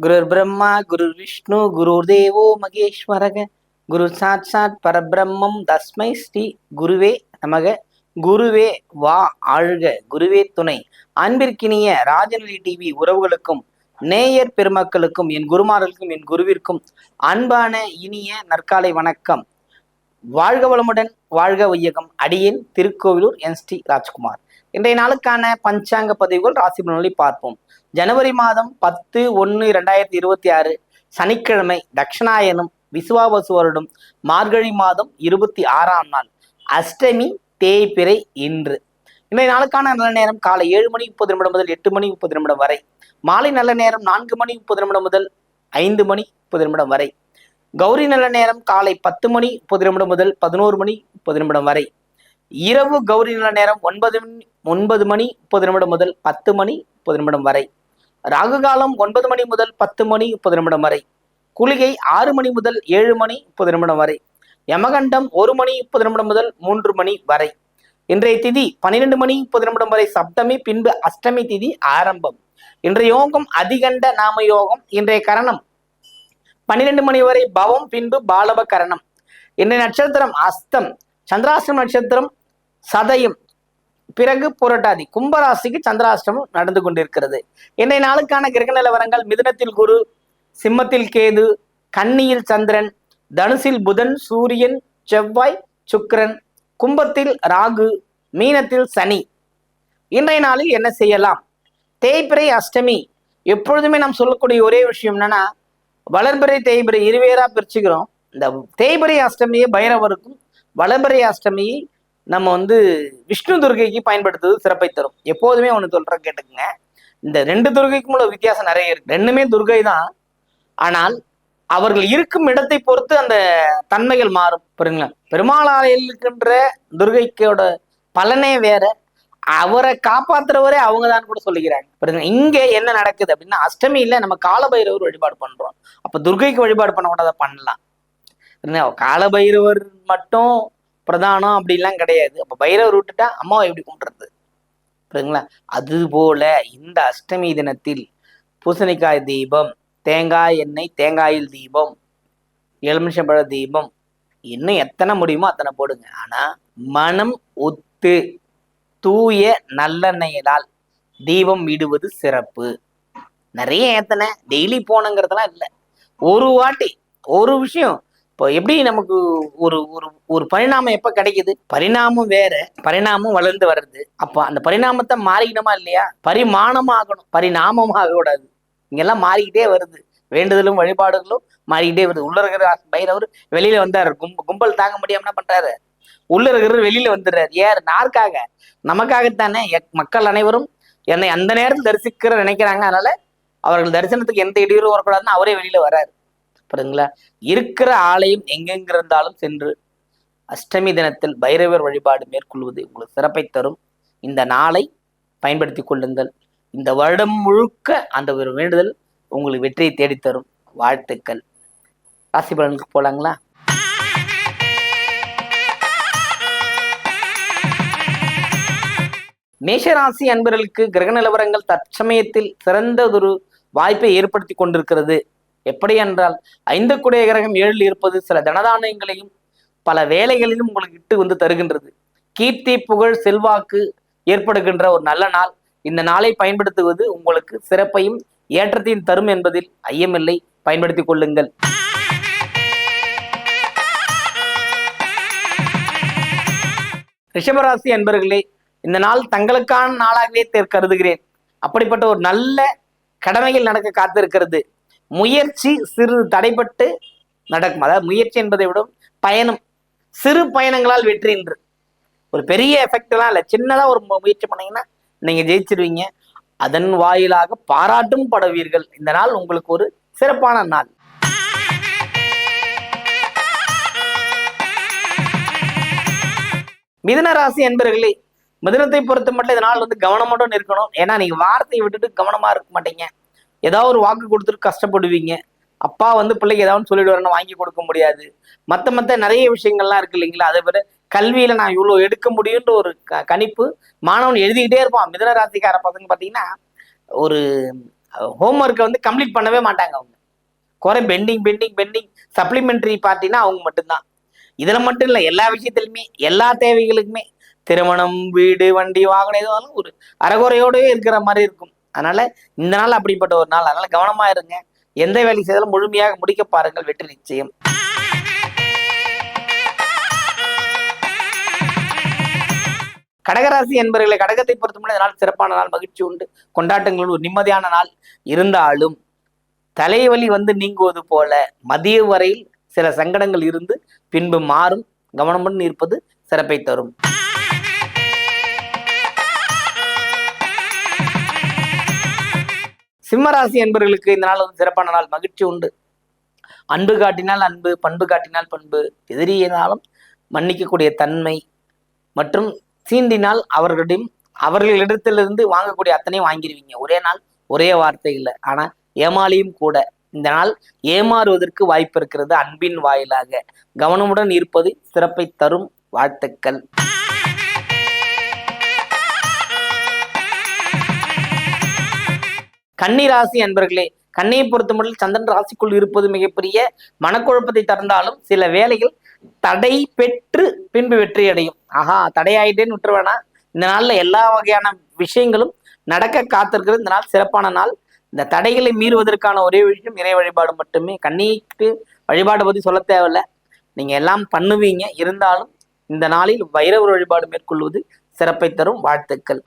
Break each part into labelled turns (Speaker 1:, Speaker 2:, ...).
Speaker 1: குருர் பிரம்மா குருர் விஷ்ணு குருர் தேவோ மகேஸ்வரக குரு சாட்சாத் பரபிரம்மம் தஸ்மை ஸ்ரீ குருவே நமக குருவே வா ஆழ்க குருவே துணை। அன்பிற்கினிய ராஜநிலை டிவி உறவுகளுக்கும் நேயர் பெருமக்களுக்கும் என் குருமார்களுக்கும் என் குருவிற்கும் அன்பான இனிய நற்காலை வணக்கம். வாழ்க வளமுடன் வாழ்க வையகம். அடியேன் திருக்கோவிலூர் என் ஸ்ரீ ராஜ்குமார். இன்றைய நாளுக்கான பஞ்சாங்க பதிவுகள் ராசி பலன்களை பார்ப்போம். ஜனவரி மாதம் பத்து ஒன்று ரெண்டாயிரத்தி இருபத்தி ஆறு சனிக்கிழமை தக்ஷணாயனம் விசுவாபசு வருடம் மார்கழி மாதம் இருபத்தி ஆறாம் நாள் அஷ்டமி தேய்பிறை இன்று. இன்றைய நாளுக்கான நல்ல நேரம் காலை ஏழு மணி முப்பது நிமிடம் முதல் எட்டு மணி முப்பது நிமிடம் வரை. மாலை நல்ல நேரம் நான்கு மணி முப்பது நிமிடம் முதல் ஐந்து மணி முப்பது நிமிடம் வரை. கௌரி நல்ல நேரம் காலை பத்து மணி முப்பது நிமிடம் முதல் பதினோரு மணி முப்பது நிமிடம் வரை. இரவு கௌரி நல்ல நேரம் ஒன்பது மணி ஒன்பது மணி முப்பது நிமிடம் முதல் பத்து மணி முப்பது நிமிடம் வரை. ராகு காலம் ஒன்பது மணி முதல் பத்து மணி முப்பது நிமிடம் வரை. குளிகை ஆறு மணி முதல் ஏழு மணி முப்பது நிமிடம் வரை. யமகண்டம் ஒரு மணி முப்பது நிமிடம் முதல் மூன்று மணி வரை. இன்றைய திதி பன்னிரெண்டு மணி முப்பது நிமிடம் வரை சப்தமி பின்பு அஷ்டமி திதி ஆரம்பம். இன்றைய யோகம் அதிகண்ட நாம யோகம். இன்றைய கரணம் பன்னிரெண்டு மணி வரை பவம் பின்பு பாலப கரணம். இன்றைய நட்சத்திரம் அஸ்தம். சந்திராசிரம் நட்சத்திரம் சதயம். பிறகு புரட்டாதி கும்பராசிக்கு சந்திராஷ்டமம் நடந்து கொண்டிருக்கிறது. இன்றைய நாளுக்கான கிரக நிலவரங்கள் மிதுனத்தில் குரு சிம்மத்தில் கேது கன்னியில் சந்திரன் தனுசில் புதன் சூரியன் செவ்வாய் சுக்கரன் கும்பத்தில் ராகு மீனத்தில் சனி. இன்றைய நாளில் என்ன செய்யலாம்? தேய்பிறை அஷ்டமி. எப்பொழுதுமே நாம் சொல்லக்கூடிய ஒரே விஷயம் என்னன்னா வளர்பிறை தேய்பிறை இருவேரா பிரிச்சுக்கிறோம். இந்த தேய்பிறை அஷ்டமியை பைரவருக்கும் வளர்பிறை அஷ்டமியை நம்ம வந்து விஷ்ணு துர்கைக்கு பயன்படுத்துவது சிறப்பை தரும். எப்போதுமே ஒன்று சொல்றேன் கேட்டுக்குங்க. இந்த ரெண்டு துர்கைக்கும் உள்ள வித்தியாசம் நிறைய இருக்கு. ரெண்டுமே துர்கை தான். ஆனால் அவர்கள் இருக்கும் இடத்தை பொறுத்து அந்த தன்மைகள் மாறும். புரியுங்களா பெருமாள் ஆலையில் இருக்கின்ற துர்கைக்கோட பலனே வேற. அவரை காப்பாத்துறவரே அவங்க தான் கூட சொல்லிக்கிறாங்க. புரியுதுங்க இங்க என்ன நடக்குது அப்படின்னா அஷ்டமியில நம்ம காலபைரவர் வழிபாடு பண்றோம். அப்ப துர்கைக்கு வழிபாடு பண்ணக்கூடாத பண்ணலாம். காலபைரவர் மட்டும் பிரதானம் அப்படின்லாம் கிடையாது. அப்ப பைரவர் விட்டுட்டா அம்மாவை எப்படி கும்பிட்றது? புரியுதுங்களா? அது போல இந்த அஷ்டமி தினத்தில் பூசணிக்காய் தீபம் தேங்காய் எண்ணெய் தேங்காயில் தீபம் எலுமிச்சம்பழ தீபம் இன்னும் எத்தனை முடியுமோ அத்தனை போடுங்க. ஆனா மனம் ஒத்து தூய நல்லெண்ணெயினால் தீபம் விடுவது சிறப்பு. நிறைய ஏத்தனை. டெய்லி போனங்கிறதெல்லாம் இல்லை. ஒரு வாட்டி ஒரு விஷயம் இப்போ எப்படி நமக்கு ஒரு ஒரு ஒரு பரிணாமம் எப்ப கிடைக்குது? பரிணாமம் வேற பரிணாமம் வளர்ந்து வர்றது. அப்போ அந்த பரிணாமத்தை மாறிக்கணுமா இல்லையா? பரிமாணமாகணும். பரிணாமம் ஆகக்கூடாது. இங்கெல்லாம் மாறிக்கிட்டே வருது. வேண்டுதலும் வழிபாடுகளும் மாறிக்கிட்டே வருது. உள்ள இருக்கிற பைரவர் வெளியில வந்தாரு. கும்ப கும்பல் தாங்க முடியாம என்ன பண்றாரு? உள்ள இருக்கிறவர் வெளியில வந்துடுறாரு. ஏர் நாற்காக நமக்காகத்தானே. எக்- மக்கள் அனைவரும் என்னை அந்த நேரத்தில் தரிசிக்கிற நினைக்கிறாங்க. அதனால அவர்கள் தரிசனத்துக்கு எந்த இடையூறும் வரக்கூடாதுன்னு அவரே வெளியில வராரு புரியுதுங்களா இருக்கிற ஆலயம் எங்கெங்க இருந்தாலும் சென்று அஷ்டமி தினத்தில் பைரவர் வழிபாடு மேற்கொள்வது உங்களுக்கு சிறப்பை தரும். இந்த நாளை பயன்படுத்தி கொள்ளுங்கள். இந்த வருடம் முழுக்க அந்த ஒரு வேண்டுதல் உங்களுக்கு வெற்றியை தேடித்தரும் வாழ்த்துக்கள். ராசி பலனுக்கு போலாங்களா? மேஷராசி அன்பர்களுக்கு கிரக நிலவரங்கள் தற்சமயத்தில் சிறந்ததொரு வாய்ப்பை ஏற்படுத்தி கொண்டிருக்கிறது. எப்படி என்றால் ஐந்து குடைய கிரகம் ஏழில் இருப்பது சில தனதானியங்களையும் பல வேலைகளிலும் உங்களுக்கு இட்டு வந்து தருகின்றது. கீர்த்தி புகழ் செல்வாக்கு ஏற்படுகின்ற ஒரு நல்ல நாள். இந்த நாளை பயன்படுத்துவது உங்களுக்கு சிறப்பையும் ஏற்றத்தையும் தரும் என்பதில் ஐயமில்லை. பயன்படுத்திக் கொள்ளுங்கள். ரிஷபராசி அன்பர்களே இந்த நாள் தங்களுக்கான நாளாகவே கருதுகிறேன். அப்படிப்பட்ட ஒரு நல்ல கடமைகள் நடக்க காத்திருக்கிறது. முயற்சி சிறு தடைப்பட்டு நடக்கும். அதாவது முயற்சி என்பதை விட பயணம். சிறு பயணங்களால் வெற்றி என்று. ஒரு பெரிய எஃபெக்ட்லாம் இல்லை. சின்னதாக ஒரு முயற்சி பண்ணீங்கன்னா நீங்கள் ஜெயிச்சிருவீங்க. அதன் வாயிலாக பாராட்டும் படுவீர்கள். இந்த நாள் உங்களுக்கு ஒரு சிறப்பான நாள். மிதன ராசி என்பர்களே மிதனத்தை பொறுத்த மட்டும் இந்த நாள் வந்து கவனமாட்டும் இருக்கணும் ஏன்னா நீங்க வார்த்தையை விட்டுட்டு கவனமா இருக்க மாட்டீங்க. ஏதாவது ஒரு வாக்கு கொடுத்துட்டு கஷ்டப்படுவீங்க. அப்பா வந்து பிள்ளைக்கு ஏதாவது சொல்லிடுவாருன்னு வாங்கி கொடுக்க முடியாது. மற்ற மற்ற நிறைய விஷயங்கள்லாம் இருக்கு இல்லைங்களா? அதே போல கல்வியில நான் இவ்வளோ எடுக்க முடியுன்ற ஒரு க- கணிப்பு மாணவன் எழுதிக்கிட்டே இருப்பான். மிதுன ராசிக்கார பசங்க பார்த்தீங்கன்னா ஒரு ஹோம்ஒர்க்கை வந்து கம்ப்ளீட் பண்ணவே மாட்டாங்க அவங்க. குறை பெண்டிங் பெண்டிங் பெண்டிங் சப்ளிமெண்ட்ரி பார்ட்டினா அவங்க மட்டும்தான். இதில் மட்டும் இல்லை எல்லா விஷயத்துலையுமே எல்லா தேவைகளுக்குமே திருமணம் வீடு வண்டி வாகனம் எதுவாலும் ஒரு அறகுறையோடவே இருக்கிற மாதிரி இருக்கும். அதனால இந்த நாள் அப்படிப்பட்ட ஒரு நாள். அதனால கவனமா இருங்க. எந்த வேலை செய்தாலும் முழுமையாக முடிக்க பாருங்கள் வெற்றி நிச்சயம். கடகராசி என்பவர்களை கடகத்தை பொறுத்தமட்டு இந்த நாள் சிறப்பான நாள் மகிழ்ச்சி உண்டு. கொண்டாட்டங்கள் ஒரு நிம்மதியான நாள் இருந்தாலும் தலைவலி வந்து நீங்குவது போல மதிய வரையில் சில சங்கடங்கள் இருந்து பின்பு மாறும். கவனமுடன் இருப்பது சிறப்பை தரும். சிம்மராசி என்பவர்களுக்கு இந்த நாள் வந்து சிறப்பான நாள். மகிழ்ச்சி உண்டு. அன்பு காட்டினால் அன்பு பண்பு காட்டினால் பண்பு. எதிரியினாலும் மன்னிக்கக்கூடிய தன்மை மற்றும் சீண்டினால் அவர்களிடம் அவர்களிடத்திலிருந்து வாங்கக்கூடிய அத்தனையும் வாங்கிடுவீங்க ஒரே நாள் ஒரே வார்த்தை இல்லை. ஆனால் ஏமாளியும் கூட. இந்த நாள் ஏமாறுவதற்கு வாய்ப்பு இருக்கிறது அன்பின் வாயிலாக. கவனமுடன் இருப்பது சிறப்பை தரும் வாழ்த்துக்கள். கன்னி ராசி அன்பர்களே கண்ணியை பொறுத்தமட்டில் சந்திரன் ராசிக்குள் இருப்பது மிகப்பெரிய மனக்குழப்பத்தை தந்தாலும் சில வேலைகள் தடை பெற்று பின்பு வெற்றி அடையும். ஆஹா தடையாயிட்டேன்னு விட்டுருவேனா? இந்த நாள்ல எல்லா வகையான விஷயங்களும் நடக்க காத்திருக்கிறது. இந்த நாள் சிறப்பான நாள். இந்த தடைகளை மீறுவதற்கான ஒரே விஷயம் இறை வழிபாடு மட்டுமே. கண்ணிக்கு வழிபாடு பற்றி சொல்ல தேவையில்ல. நீங்க எல்லாம் பண்ணுவீங்க. இருந்தாலும் இந்த நாளில் வைரவர் வழிபாடு மேற்கொள்வது சிறப்பை தரும். வாழ்த்துக்கள்.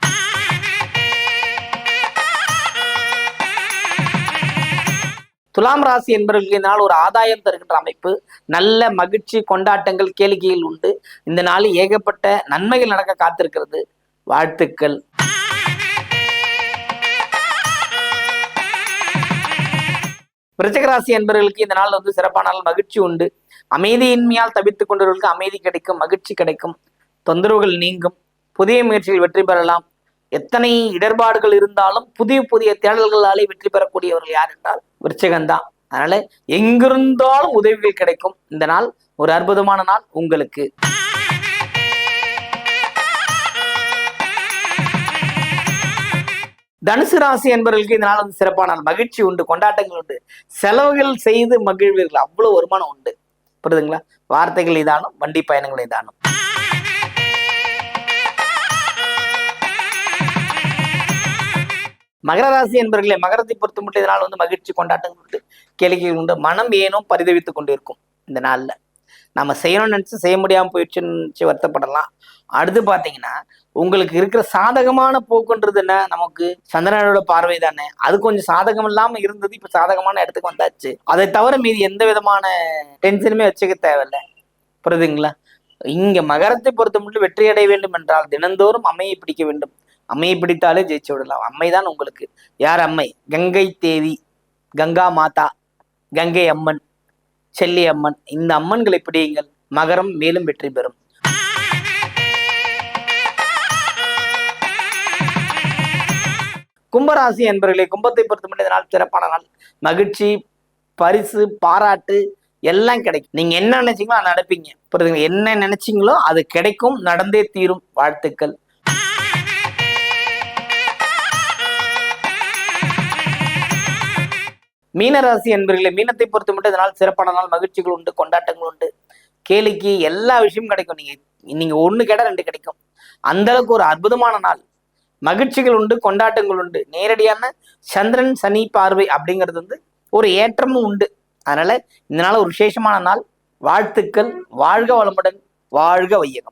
Speaker 1: துலாம் ராசி என்பவர்களினால் ஒரு ஆதாயம் தருகின்ற அமைப்பு. நல்ல மகிழ்ச்சி கொண்டாட்டங்கள் கேளிக்கையில் உண்டு. இந்த நாளில் ஏகப்பட்ட நன்மைகள் நடக்க காத்திருக்கிறது. வாழ்த்துக்கள். விருச்சகராசி என்பவர்களுக்கு இந்த நாள் வந்து சிறப்பான நாள் மகிழ்ச்சி உண்டு. அமைதியின்மையால் தவித்துக் கொண்டவர்களுக்கு அமைதி கிடைக்கும் மகிழ்ச்சி கிடைக்கும். தொந்தரவுகள் நீங்கும். புதிய முயற்சியில் வெற்றி பெறலாம். எத்தனை இடர்பாடுகள் இருந்தாலும் புதிய புதிய தேடல்களாலே வெற்றி பெறக்கூடியவர்கள் யார் என்றால் விருச்சகம்தான். அதனால எங்கிருந்தாலும் உதவிகள் கிடைக்கும். இந்த நாள் ஒரு அற்புதமான நாள் உங்களுக்கு. தனுசு ராசி என்பவர்களுக்கு இந்த நாள் வந்து சிறப்பான மகிழ்ச்சி உண்டு கொண்டாட்டங்கள் உண்டு. செலவுகள் செய்து மகிழ்வீர்கள். அவ்வளவு வருமானம் உண்டு. புரியுதுங்களா வார்த்தைகள் இதானும் வண்டி பயணங்கள் இதானும். மகர ராசி என்பவர்களே மகரத்தை பொறுத்து மட்டும் இதனால் வந்து மகிழ்ச்சி கொண்டாட்டங்கள் கேளிக்கைகள் உண்டு மனம் ஏனோ பரிதவித்துக் கொண்டிருக்கும் இந்த நாளில். நம்ம செய்யணும்னு நினைச்சு செய்ய முடியாம போயிடுச்சுன்னு நினச்சி வருத்தப்படலாம். அடுத்து பாத்தீங்கன்னா உங்களுக்கு இருக்கிற சாதகமான போக்குன்றது என்ன? நமக்கு சந்திரனோட பார்வை தானே. அது கொஞ்சம் சாதகம் இல்லாம இருந்தது இப்ப சாதகமான இடத்துக்கு வந்தாச்சு. அதை தவிர மீதி எந்த விதமான டென்ஷனுமே வச்சுக்க தேவையில்லை. புரியுதுங்களா? இங்க மகரத்தை பொறுத்த மட்டும் வெற்றி அடைய வேண்டும் என்றால் தினந்தோறும் அமையை பிடிக்க வேண்டும். அம்மையை பிடித்தாலே ஜெயிச்சு விடலாம். அம்மைதான் உங்களுக்கு. யார் அம்மை? கங்கை தேவி கங்கா மாதா கங்கை அம்மன் செல்லி அம்மன். இந்த அம்மன்களை பிடியுங்கள். மகரம் மேலும் வெற்றி பெறும். கும்பராசி என்பவர்களே கும்பத்தை பொறுத்த நாள் சிறப்பான நாள். மகிழ்ச்சி பரிசு பாராட்டு எல்லாம் கிடைக்கும். நீங்க என்ன நினைச்சீங்களோ அதை நடப்பீங்க. புரியுதுங்களா? என்ன நினைச்சீங்களோ அது கிடைக்கும். நடந்தே தீரும். வாழ்த்துக்கள். மீனராசி என்பர்களே மீனத்தை பொறுத்து மட்டும் இதனால் சிறப்பான நாள் மகிழ்ச்சிகள் உண்டு கொண்டாட்டங்கள் உண்டு. கேளிக்கு எல்லா விஷயமும் கிடைக்கும். நீங்க நீங்க ஒண்ணு கேட்டால் ரெண்டு கிடைக்கும். அந்த அளவுக்கு ஒரு அற்புதமான நாள். மகிழ்ச்சிகள் உண்டு கொண்டாட்டங்கள் உண்டு. நேரடியான சந்திரன் சனி பார்வை அப்படிங்கிறது வந்து ஒரு ஏற்றமும் உண்டு. அதனால இந்த நாள் ஒரு விசேஷமான நாள். வாழ்த்துக்கள். வாழ்க வளமுடன். வாழ்க வையகம்.